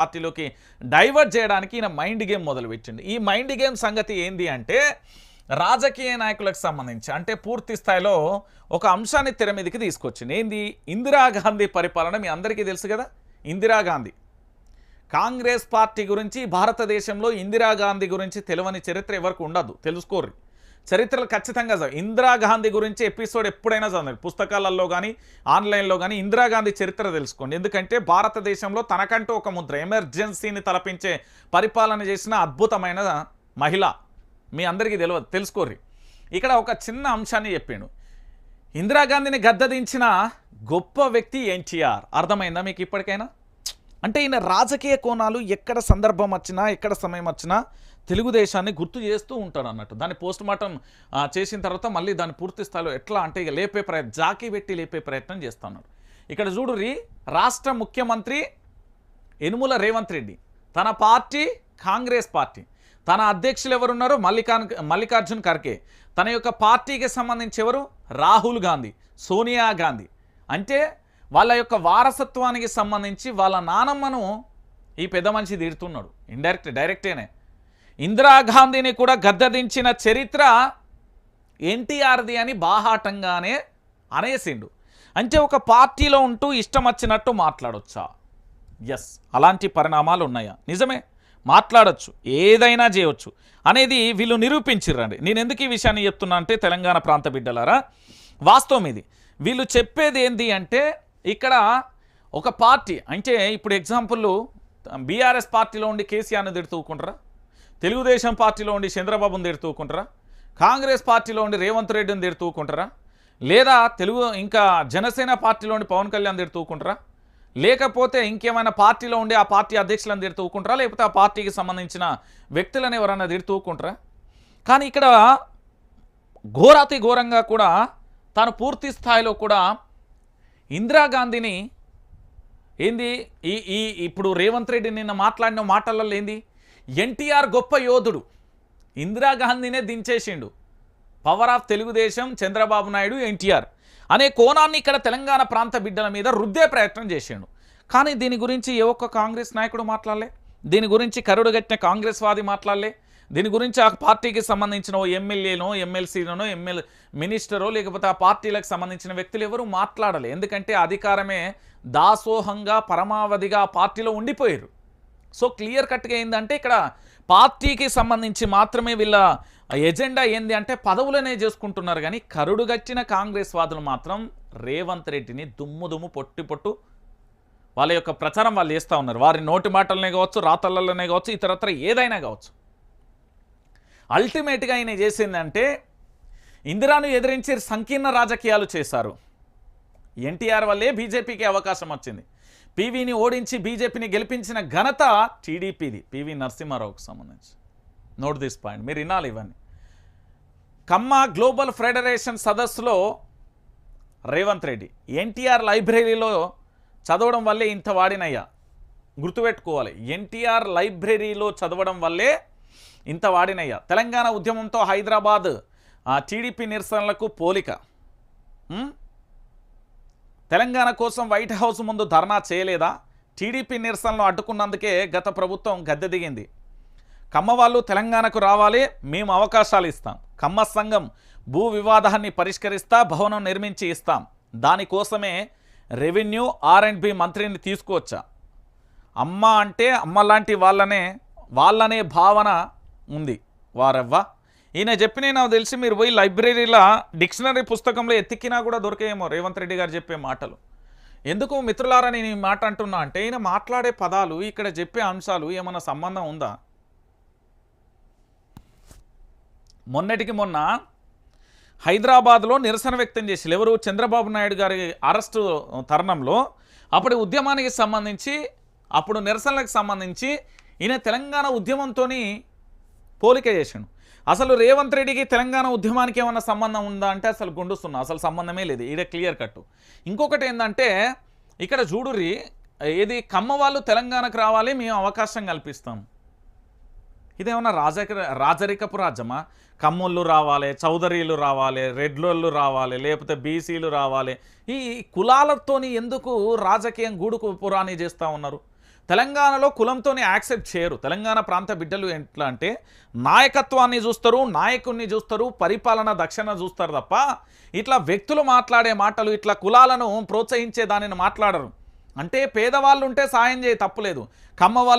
పార్టీలోకి డైవర్ట్ చేయడానికి ఈయన మైండ్ గేమ్ మొదలుపెట్టిండు. ఈ మైండ్ గేమ్ సంగతి ఏంది అంటే రాజకీయ నాయకులకు సంబంధించి అంటే పూర్తి స్థాయిలో ఒక అంశాన్ని తెర మీదకి తీసుకొచ్చింది ఏంది? ఇందిరాగాంధీ పరిపాలన మీ అందరికీ తెలుసు కదా? ఇందిరాగాంధీ కాంగ్రెస్ పార్టీ గురించి భారతదేశంలో ఇందిరాగాంధీ గురించి తెలియని చరిత్ర ఎవరికి ఉండదు. తెలుసుకోర్రి. చరిత్రలు ఖచ్చితంగా చదవండి. ఇందిరాగాంధీ గురించి ఎపిసోడ్ ఎప్పుడైనా చదవండి. పుస్తకాలలో కానీ ఆన్లైన్లో కానీ ఇందిరాగాంధీ చరిత్ర తెలుసుకోండి. ఎందుకంటే భారతదేశంలో తనకంటూ ఒక ముద్ర ఎమర్జెన్సీని తలపించే పరిపాలన చేసిన అద్భుతమైన మహిళ. మీ అందరికీ తెలియదు తెలుసుకోర్రి. ఇక్కడ ఒక చిన్న అంశాన్ని చెప్పిండు. ఇందిరాగాంధీని గద్దదించిన గొప్ప వ్యక్తి ఎన్టీఆర్. అర్థమైందా మీకు ఇప్పటికైనా? అంటే ఈయన రాజకీయ కోణాలు ఎక్కడ సందర్భం వచ్చినా ఎక్కడ సమయం వచ్చినా తెలుగుదేశాన్ని గుర్తు చేస్తూ ఉంటాడు అన్నట్టు. దాన్ని పోస్ట్ మార్టం చేసిన తర్వాత మళ్ళీ దాన్ని పూర్తి స్థాయిలో ఎట్లా అంటే ఇక లేపే ప్రయత్నం జాకీ పెట్టి లేపే ప్రయత్నం చేస్తున్నాడు. ఇక్కడ చూడురి రాష్ట్ర ముఖ్యమంత్రి యనుమల రేవంత్ రెడ్డి. తన పార్టీ కాంగ్రెస్ పార్టీ. తన అధ్యక్షులు ఎవరున్నారు? మల్లికాన్ మల్లికార్జున్ ఖర్గే. తన యొక్క పార్టీకి సంబంధించి ఎవరు? రాహుల్ గాంధీ సోనియా గాంధీ. అంటే వాళ్ళ యొక్క వారసత్వానికి సంబంధించి వాళ్ళ నానమ్మను ఈ పెద్ద మనిషి తీరుతున్నాడు. ఇండైరెక్ట్ డైరెక్టేనే ఇందిరాగాంధీని కూడా గద్దదించిన చరిత్ర ఎన్టీఆర్ది అని బాహాటంగానే అనేసిండు. అంటే ఒక పార్టీలో ఉంటూ ఇష్టం వచ్చినట్టు మాట్లాడొచ్చా? ఎస్ అలాంటి పరిణామాలు ఉన్నాయా? నిజమే మాట్లాడచ్చు ఏదైనా చేయొచ్చు. అనేది వీళ్ళు నిరూపించిర్రండి. నేను ఎందుకు ఈ విషయాన్ని చెప్తున్నా అంటే తెలంగాణ ప్రాంత బిడ్డలారా వాస్తవం ఇది. వీళ్ళు చెప్పేది ఏంది అంటే ఇక్కడ ఒక పార్టీ అంటే ఇప్పుడు ఎగ్జాంపుల్ బీఆర్ఎస్ పార్టీలో ఉండి కేసీఆర్ని తిడుతూకుంటారా తెలుగుదేశం పార్టీలో ఉండి చంద్రబాబుని తిడుతూకుంటారా కాంగ్రెస్ పార్టీలో ఉండి రేవంత్ రెడ్డిని తిడుతూకుంటారా లేదా తెలుగు ఇంకా జనసేన పార్టీలో ఉండి పవన్ కళ్యాణ్ తిడుతూకుంటారా లేకపోతే ఇంకేమైనా పార్టీలో ఉండి ఆ పార్టీ అధ్యక్షులను తిడుతూకుంటారా లేకపోతే ఆ పార్టీకి సంబంధించిన వ్యక్తులను ఎవరైనా తిడుతూకుంటారా కానీ ఇక్కడ ఘోరాతి ఘోరంగా కూడా తాను పూర్తి స్థాయిలో కూడా ఇందిరాగాంధీని ఏంది? ఈ ఈ ఇప్పుడు రేవంత్ రెడ్డి నిన్న మాట్లాడిన మాటలలో ఏంది? ఎన్టీఆర్ గొప్ప యోధుడు. ఇందిరాగాంధీనే దించేసిండు. Power of Telugu Desam Chandrababu Naidu NTR. అనే కోణాన్ని ఇక్కడ తెలంగాణ ప్రాంత బిడ్డల మీద రుద్దే ప్రయత్నం చేసిండు. కానీ దీని గురించి ఏ ఒక్క కాంగ్రెస్ నాయకుడు మాట్లాడలే? దీని గురించి కరుడుగట్టిన కాంగ్రెస్ వాది మాట్లాడలే? దీని గురించి ఆ పార్టీకి సంబంధించిన ఓ ఎమ్మెల్యేనో ఎమ్మెల్సీనో ఎమ్మెల్ మినిస్టరో లేకపోతే ఆ పార్టీలకు సంబంధించిన వ్యక్తులు ఎవరు మాట్లాడలే. ఎందుకంటే అధికారమే దాసోహంగా పరమావధిగా పార్టీలో ఉండిపోయారు. సో క్లియర్ కట్గా ఏంటంటే ఇక్కడ పార్టీకి సంబంధించి మాత్రమే వీళ్ళ ఎజెండా ఏంది అంటే పదవులనే చేసుకుంటున్నారు. కానీ కరుడుగట్టిన కాంగ్రెస్ వాదులు మాత్రం రేవంత్ రెడ్డిని దుమ్ము దుమ్ము పొట్టి పొట్టు వాళ్ళ యొక్క ప్రచారం వాళ్ళు చేస్తూ ఉన్నారు. వారి నోటి మాటలనే కావచ్చు రాతలలోనే కావచ్చు ఇతరత్ర ఏదైనా కావచ్చు. అల్టిమేట్గా ఆయన చేసిందంటే ఇందిరాను ఎదిరించి సంకీర్ణ రాజకీయాలు చేశారు. ఎన్టీఆర్ వల్లే బీజేపీకి అవకాశం వచ్చింది. పీవీని ఓడించి బీజేపీని గెలిపించిన ఘనత టీడీపీది. పివి నరసింహారావుకు సంబంధించి. నోట్ దిస్ పాయింట్ మీరు వినాలి ఇవన్నీ. కమ్మ గ్లోబల్ ఫెడరేషన్ సదస్సులో రేవంత్ రెడ్డి ఎన్టీఆర్ లైబ్రరీలో చదవడం వల్లే ఇంత వాడినయ్యా. గుర్తుపెట్టుకోవాలి. ఎన్టీఆర్ లైబ్రరీలో చదవడం వల్లే ఇంత వాడినయ్యా. తెలంగాణ ఉద్యమంతో హైదరాబాద్ ఆ, టీడీపీ నిరసనలకు పోలిక. తెలంగాణ కోసం వైట్ హౌస్ ముందు ధర్నా చేయలేదా? టీడీపీ నిరసనలు అడ్డుకున్నందుకే గత ప్రభుత్వం గద్దె దిగింది. కమ్మ వాళ్ళు తెలంగాణకు రావాలి మేము అవకాశాలు ఇస్తాం. కమ్మ సంఘం భూ వివాదాన్ని పరిష్కరిస్తా భవనం నిర్మించి ఇస్తాం. దానికోసమే రెవెన్యూ ఆర్ అండ్ బి మంత్రిని తీసుకువచ్చా? అమ్మ అంటే అమ్మ లాంటి వాళ్ళనే వాళ్ళనే భావన ఉంది. వారవ్వ. ఈయన చెప్పిన నాకు తెలిసి మీరు పోయి లైబ్రరీలో డిక్షనరీ పుస్తకంలో ఎత్తికినా కూడా దొరికేమో రేవంత్ రెడ్డి గారు చెప్పే మాటలు. ఎందుకు మిత్రులారా నేను ఈ మాట అంటున్నా అంటే ఈయన మాట్లాడే పదాలు ఇక్కడ చెప్పే అంశాలు ఏమైనా సంబంధం ఉందా? మొన్నటికి మొన్న హైదరాబాద్లో నిరసన వ్యక్తం చేసి ఎవరు? చంద్రబాబు నాయుడు గారి అరెస్టు తరుణంలో. అప్పటి ఉద్యమానికి సంబంధించి అప్పుడు నిరసనలకు సంబంధించి ఈయన తెలంగాణ ఉద్యమంతో పోలిక చేసిండు. అసలు రేవంత్ రెడ్డికి తెలంగాణ ఉద్యమానికి ఏమైనా సంబంధం ఉందా అంటే అసలు గుండుస్తున్నా. అసలు సంబంధమే లేదు. ఇదే క్లియర్ కట్టు ఇంకొకటి ఏంటంటే ఇక్కడ చూడురి ఏది కమ్మ వాళ్ళు తెలంగాణకు రావాలి మేము అవకాశం కల్పిస్తాం. ఇదేమన్నా రాజక రాజరికపు రాజ్యమా? కమ్మోళ్ళు రావాలి చౌదరీలు రావాలి రెడ్లోళ్ళు రావాలి లేకపోతే బీసీలు రావాలి. ఈ కులాలతోని ఎందుకు రాజకీయం గూడుకు పురాణి చేస్తూ ఉన్నారు? తెలంగాణలో కులంతోనే యాక్సెప్ట్ చేయరు. తెలంగాణ ప్రాంత బిడ్డలు ఎట్లా అంటే నాయకత్వాన్ని చూస్తారు నాయకుడిని చూస్తారు పరిపాలన దక్షిణ చూస్తారు తప్ప ఇట్లా వ్యక్తులు మాట్లాడే మాటలు ఇట్లా కులాలను ప్రోత్సహించే దానిని మాట్లాడరు. అంటే పేదవాళ్ళు ఉంటే సాయం చేయ తప్పులేదు. కమ్మ వాళ్ళు